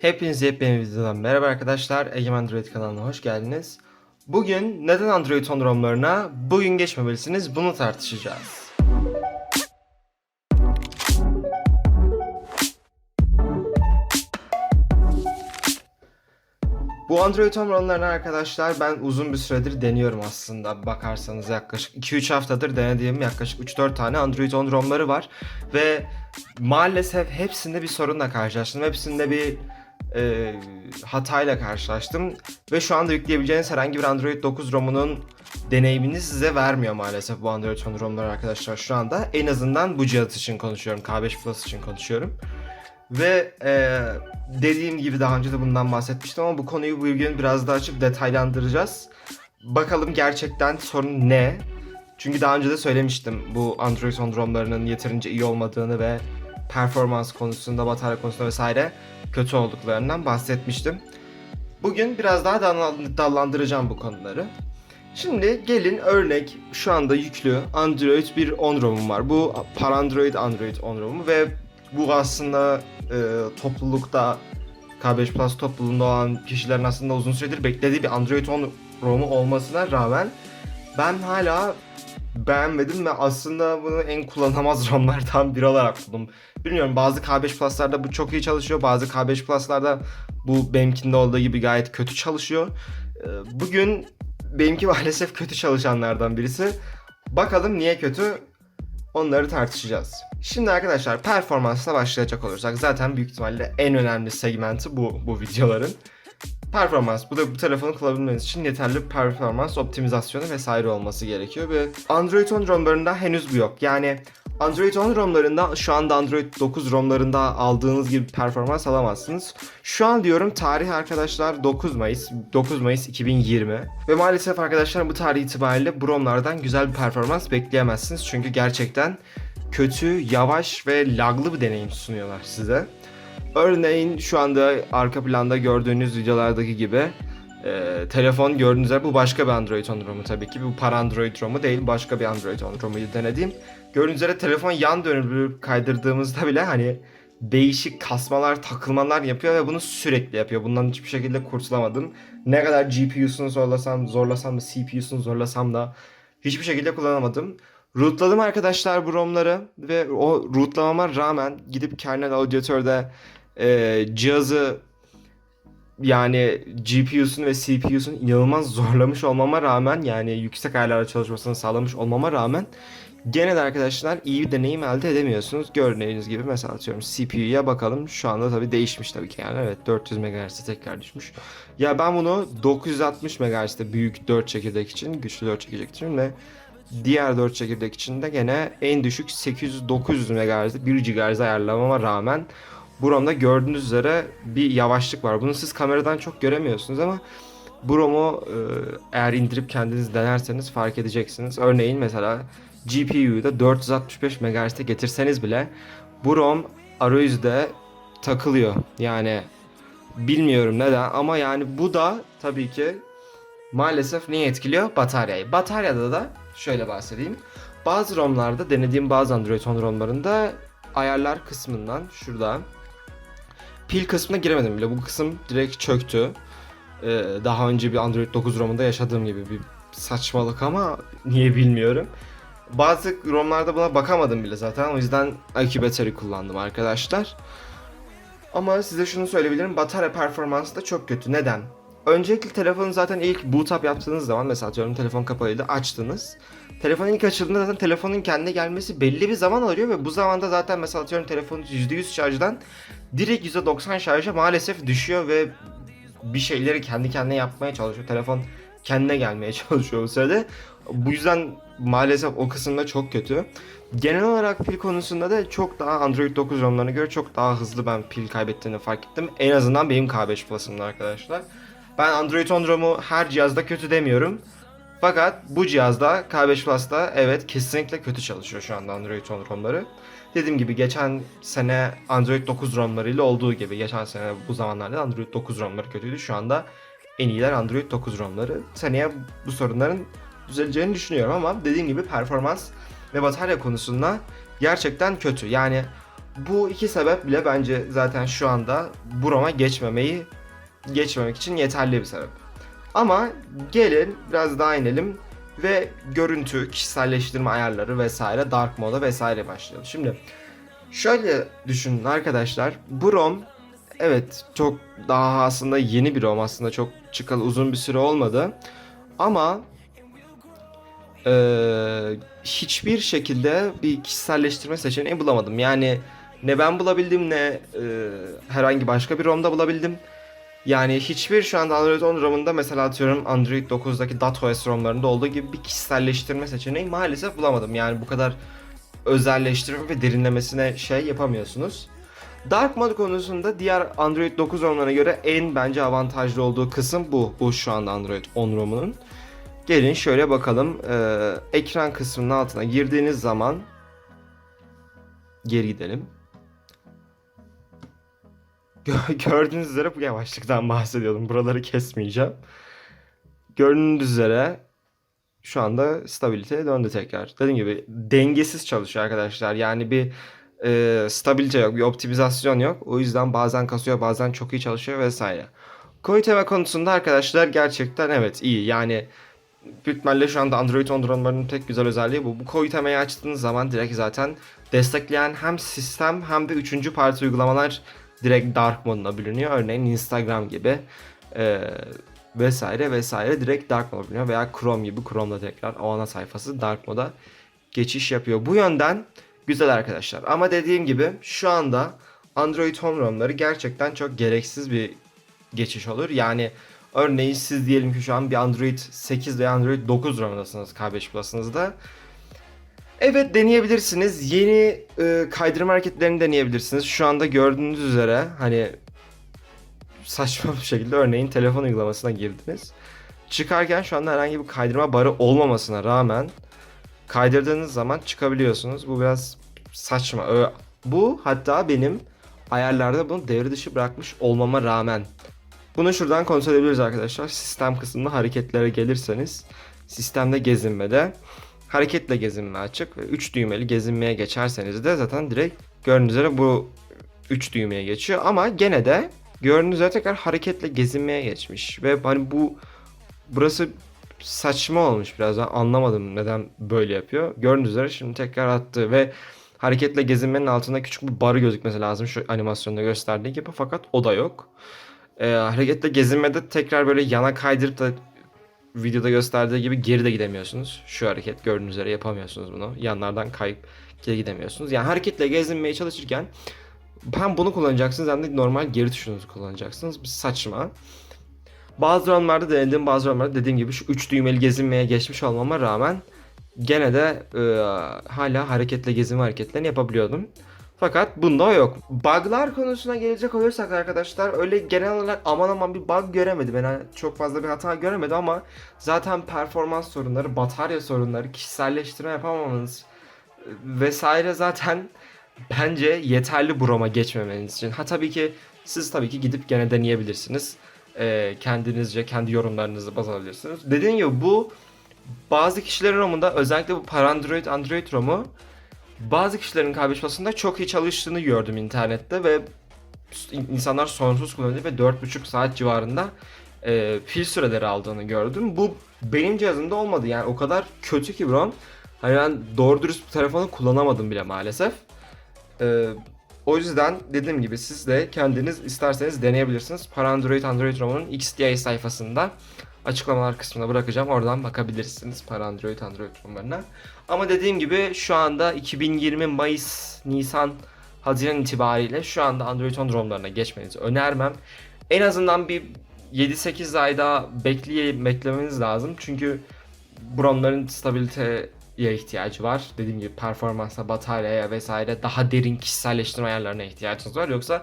Hepinize yepyeni videodan merhaba arkadaşlar. Egemen Android kanalına hoş geldiniz. Bugün neden Android 10 ROM'larına bugün geçmemelisiniz bunu tartışacağız. Bu Android 10 ROM'larını arkadaşlar ben uzun bir süredir deniyorum aslında. Bakarsanız yaklaşık 2-3 haftadır denediğim yaklaşık 3-4 tane Android 10 ROM'ları var. Ve maalesef hepsinde bir sorunla karşılaştım. Hepsinde bir e, hatayla karşılaştım. Ve şu anda yükleyebileceğiniz herhangi bir Android 9 ROM'unun deneyimini size vermiyor maalesef bu Android 10 ROM'lar arkadaşlar şu anda. En azından bu cihaz için konuşuyorum. K5 Plus için konuşuyorum. Ve e, dediğim gibi daha önce de bundan bahsetmiştim ama bu konuyu bugün biraz daha açıp detaylandıracağız. Bakalım gerçekten sorun ne? Çünkü daha önce de söylemiştim bu Android 10 ROM'larının yeterince iyi olmadığını ve performans konusunda, batarya konusunda vesaire kötü olduklarından bahsetmiştim. Bugün biraz daha dal- dallandıracağım bu konuları. Şimdi gelin örnek şu anda yüklü Android bir 10 ROM'um var. Bu Parandroid Android 10 ROM'u ve bu aslında e, toplulukta K5 Plus topluluğunda olan kişilerin aslında uzun süredir beklediği bir Android 10 ROM'u olmasına rağmen ben hala beğenmedim ve aslında bunu en kullanamaz ROM'lardan biri olarak buldum. Bilmiyorum bazı K5 Plus'larda bu çok iyi çalışıyor. Bazı K5 Plus'larda bu benimkinde olduğu gibi gayet kötü çalışıyor. Ee, Bugün benimki maalesef kötü çalışanlardan birisi. Bakalım niye kötü? Onları tartışacağız. Şimdi arkadaşlar performansla başlayacak olursak zaten büyük ihtimalle en önemli segmenti bu bu videoların. Performans. Bu da bu telefonu kullanabilmeniz için yeterli performans optimizasyonu vesaire olması gerekiyor ve Android 10 ROM'larında henüz bu yok. Yani Android 10 ROM'larında şu anda Android 9 ROM'larında aldığınız gibi performans alamazsınız. Şu an diyorum tarih arkadaşlar 9 Mayıs. 9 Mayıs 2020. Ve maalesef arkadaşlar bu tarih itibariyle bu ROM'lardan güzel bir performans bekleyemezsiniz. Çünkü gerçekten kötü, yavaş ve laglı bir deneyim sunuyorlar size. Örneğin şu anda arka planda gördüğünüz videolardaki gibi e, telefon gördüğünüz bu başka bir Android 10 ROM'u tabii ki. Bu para Android ROM'u değil başka bir Android 10 ROM'uydu denediğim. Gördüğünüz üzere telefon yan dönüp kaydırdığımızda bile hani değişik kasmalar, takılmalar yapıyor ve bunu sürekli yapıyor. Bundan hiçbir şekilde kurtulamadım. Ne kadar GPU'sunu zorlasam, zorlasam da CPU'sunu zorlasam da hiçbir şekilde kullanamadım. Rootladım arkadaşlar bu ROM'ları ve o rootlamama rağmen gidip kernel auditörde e, cihazı yani GPU'sunu ve CPU'sunu inanılmaz zorlamış olmama rağmen yani yüksek ayarlarda çalışmasını sağlamış olmama rağmen gene de arkadaşlar iyi bir deneyim elde edemiyorsunuz. Gördüğünüz gibi mesela atıyorum CPU'ya bakalım. Şu anda tabii değişmiş tabii ki yani evet 400 MHz'e tekrar düşmüş. Ya ben bunu 960 MHz'de büyük 4 çekirdek için, güçlü 4 çekirdek için ve diğer 4 çekirdek için de gene en düşük 800-900 MHz'de 1 GHz ayarlamama rağmen bu ROM'da gördüğünüz üzere bir yavaşlık var. Bunu siz kameradan çok göremiyorsunuz ama bu ROM'u e, eğer indirip kendiniz denerseniz fark edeceksiniz. Örneğin mesela GPU'yu da 465 MHz'de getirseniz bile bu ROM arayüzde takılıyor. Yani bilmiyorum neden ama yani bu da tabii ki maalesef neyi etkiliyor? Bataryayı. Bataryada da şöyle bahsedeyim. Bazı ROM'larda denediğim bazı Android 10 ROM'larında ayarlar kısmından şurada pil kısmına giremedim bile. Bu kısım direkt çöktü. Ee, daha önce bir Android 9 ROM'unda yaşadığım gibi bir saçmalık ama niye bilmiyorum. Bazı ROM'larda buna bakamadım bile zaten. O yüzden IQ Battery kullandım arkadaşlar. Ama size şunu söyleyebilirim. Batarya performansı da çok kötü. Neden? Öncelikle telefonu zaten ilk boot up yaptığınız zaman mesela atıyorum telefon kapalıydı açtınız. Telefon ilk açıldığında zaten telefonun kendine gelmesi belli bir zaman alıyor ve bu zamanda zaten mesela atıyorum telefon %100 şarjdan direkt %90 şarja maalesef düşüyor ve bir şeyleri kendi kendine yapmaya çalışıyor. Telefon kendine gelmeye çalışıyor bu sırada. Bu yüzden maalesef o kısımda çok kötü. Genel olarak pil konusunda da çok daha Android 9 ROM'larına göre çok daha hızlı ben pil kaybettiğini fark ettim. En azından benim K5 Plus'ımda arkadaşlar. Ben Android 10 ROM'u her cihazda kötü demiyorum. Fakat bu cihazda K5 Plus'ta evet kesinlikle kötü çalışıyor şu anda Android 10 ROM'ları. Dediğim gibi geçen sene Android 9 ROM'larıyla olduğu gibi geçen sene bu zamanlarda Android 9 ROM'ları kötüydü. Şu anda en iyiler Android 9 ROM'ları. Seneye bu sorunların düzeleceğini düşünüyorum ama dediğim gibi performans ve batarya konusunda gerçekten kötü. Yani Bu iki sebep bile bence zaten şu anda bu ROM'a geçmemeyi geçmemek için yeterli bir sebep. Ama gelin biraz daha inelim ve görüntü, kişiselleştirme ayarları vesaire, dark moda vesaire başlayalım. Şimdi şöyle düşünün arkadaşlar. Bu ROM evet çok daha aslında yeni bir ROM aslında çok çıkalı uzun bir süre olmadı. Ama eee, hiçbir şekilde bir kişiselleştirme seçeneği bulamadım. Yani ne ben bulabildim ne eee, herhangi başka bir ROM'da bulabildim. Yani hiçbir şu anda Android 10 ROM'unda mesela atıyorum Android 9'daki DatOS ROM'larında olduğu gibi bir kişiselleştirme seçeneği maalesef bulamadım. Yani bu kadar özelleştirme ve derinlemesine şey yapamıyorsunuz. Dark mode konusunda diğer Android 9 ROM'larına göre en bence avantajlı olduğu kısım bu. Bu şu anda Android 10 ROM'unun. Gelin şöyle bakalım. Ee, ekran kısmının altına girdiğiniz zaman geri gidelim. Gö- Gördüğünüz üzere bu yavaşlıktan bahsediyordum. Buraları kesmeyeceğim. Gördüğünüz üzere şu anda stabiliteye döndü tekrar. Dediğim gibi dengesiz çalışıyor arkadaşlar. Yani bir e, stabilite yok, bir optimizasyon yok. O yüzden bazen kasıyor, bazen çok iyi çalışıyor vesaire. Koyuteme konusunda arkadaşlar gerçekten evet iyi. Yani büyük ihtimalle şu anda Android 10 dronlarının tek güzel özelliği bu. Bu koyutemeyi açtığınız zaman direkt zaten destekleyen hem sistem hem de üçüncü parti uygulamalar direkt dark moduna bürünüyor. Örneğin Instagram gibi e, vesaire vesaire direkt dark moda bürünüyor. Veya Chrome gibi Chrome'da tekrar o ana sayfası dark moda geçiş yapıyor. Bu yönden güzel arkadaşlar. Ama dediğim gibi şu anda Android Home ROM'ları gerçekten çok gereksiz bir geçiş olur. Yani örneğin siz diyelim ki şu an bir Android 8 veya Android 9 ROM'dasınız K5 Plus'ınızda. Evet deneyebilirsiniz. Yeni e, kaydırma hareketlerini deneyebilirsiniz. Şu anda gördüğünüz üzere hani saçma bir şekilde örneğin telefon uygulamasına girdiniz. Çıkarken şu anda herhangi bir kaydırma barı olmamasına rağmen kaydırdığınız zaman çıkabiliyorsunuz. Bu biraz saçma. Bu hatta benim ayarlarda bunu devre dışı bırakmış olmama rağmen. Bunu şuradan kontrol edebiliriz arkadaşlar. Sistem kısmında hareketlere gelirseniz sistemde gezinmede hareketle gezinme açık ve 3 düğmeli gezinmeye geçerseniz de zaten direkt gördüğünüz üzere bu 3 düğmeye geçiyor ama gene de gördüğünüz üzere tekrar hareketle gezinmeye geçmiş ve hani bu burası saçma olmuş biraz ben anlamadım neden böyle yapıyor. Gördüğünüz üzere şimdi tekrar attı ve hareketle gezinmenin altında küçük bir barı gözükmesi lazım şu animasyonda gösterdiği gibi fakat o da yok. Ee, hareketle gezinmede tekrar böyle yana kaydırıp da videoda gösterdiği gibi geri de gidemiyorsunuz. Şu hareket gördüğünüz üzere yapamıyorsunuz bunu. Yanlardan kayıp geri gidemiyorsunuz. Yani hareketle gezinmeye çalışırken hem bunu kullanacaksınız hem de normal geri tuşunuzu kullanacaksınız. Bir saçma. Bazı ROM'larda denediğim bazı ROM'larda dediğim gibi şu 3 düğmeli gezinmeye geçmiş olmama rağmen gene de e, hala hareketle gezinme hareketlerini yapabiliyordum. Fakat bunda yok. Bug'lar konusuna gelecek olursak arkadaşlar öyle genel olarak aman aman bir bug göremedim. Yani çok fazla bir hata göremedim ama zaten performans sorunları, batarya sorunları, kişiselleştirme yapamamanız e, vesaire zaten bence yeterli bu geçmemeniz için. Ha tabii ki siz tabii ki gidip gene deneyebilirsiniz. Ee, kendinizce kendi yorumlarınızı baz alabilirsiniz. Dediğim gibi bu bazı kişilerin ROM'unda özellikle bu Parandroid Android ROM'u bazı kişilerin K5 basında çok iyi çalıştığını gördüm internette ve insanlar sonsuz kullanıyor ve 4,5 saat civarında e, pil süreleri aldığını gördüm. Bu benim cihazımda olmadı yani o kadar kötü ki ROM. Hani ben doğru dürüst telefonu kullanamadım bile maalesef. E, o yüzden dediğim gibi siz de kendiniz isterseniz deneyebilirsiniz. Parandroid Android ROM'un XDA sayfasında açıklamalar kısmına bırakacağım. Oradan bakabilirsiniz Parandroid Android ROM'larına. Ama dediğim gibi şu anda 2020 Mayıs, Nisan, Haziran itibariyle şu anda Android 10 ROM'larına geçmenizi önermem. En azından bir 7-8 ay daha bekleye, beklemeniz lazım. Çünkü bu ROM'ların stabiliteye ihtiyacı var. Dediğim gibi performansa, bataryaya vesaire daha derin kişiselleştirme ayarlarına ihtiyacınız var. Yoksa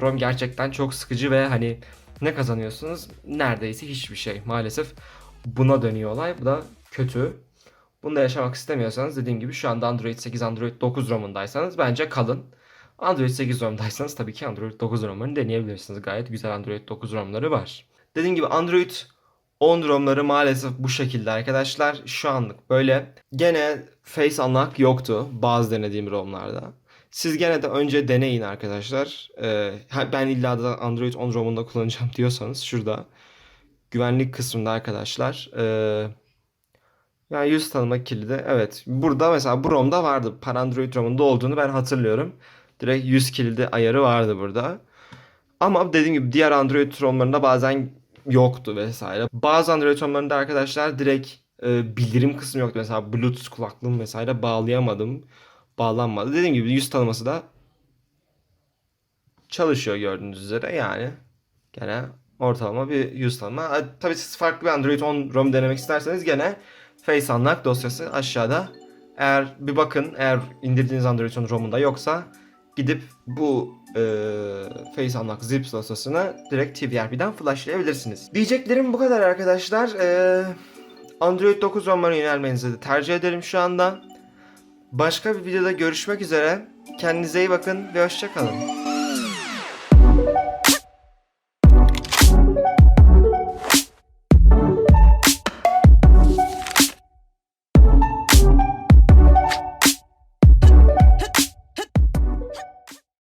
ROM gerçekten çok sıkıcı ve hani ne kazanıyorsunuz? Neredeyse hiçbir şey. Maalesef buna dönüyor olay. Bu da kötü. Bunu da yaşamak istemiyorsanız dediğim gibi şu anda Android 8, Android 9 ROM'undaysanız bence kalın. Android 8 ROM'daysanız tabii ki Android 9 ROM'larını deneyebilirsiniz. Gayet güzel Android 9 ROM'ları var. Dediğim gibi Android 10 ROM'ları maalesef bu şekilde arkadaşlar. Şu anlık böyle. Gene Face Unlock yoktu bazı denediğim ROM'larda. Siz gene de önce deneyin arkadaşlar. Ee, ben illa da Android 10 ROM'unda kullanacağım diyorsanız şurada güvenlik kısmında arkadaşlar ee, yani yüz tanıma kilidi evet burada mesela bu ROM'da vardı. Parandroid ROM'unda olduğunu ben hatırlıyorum. Direkt yüz kilidi ayarı vardı burada. Ama dediğim gibi diğer Android ROM'larında bazen yoktu vesaire. Bazı Android ROM'larında arkadaşlar direkt e, bildirim kısmı yoktu. Mesela Bluetooth kulaklığım vesaire bağlayamadım. Bağlanmadı. Dediğim gibi yüz tanıması da çalışıyor gördüğünüz üzere yani. Gene ortalama bir yüz tanıma. Tabii siz farklı bir Android 10 ROM denemek isterseniz gene Face Unlock dosyası aşağıda. Eğer bir bakın eğer indirdiğiniz Android 10 ROM'unda yoksa gidip bu e, Face Unlock Zips dosyasını direkt TVRP'den flashlayabilirsiniz. Diyeceklerim bu kadar arkadaşlar. E, Android 9 ROM'lara yönelmenizi tercih ederim şu anda. Başka bir videoda görüşmek üzere. Kendinize iyi bakın ve hoşçakalın.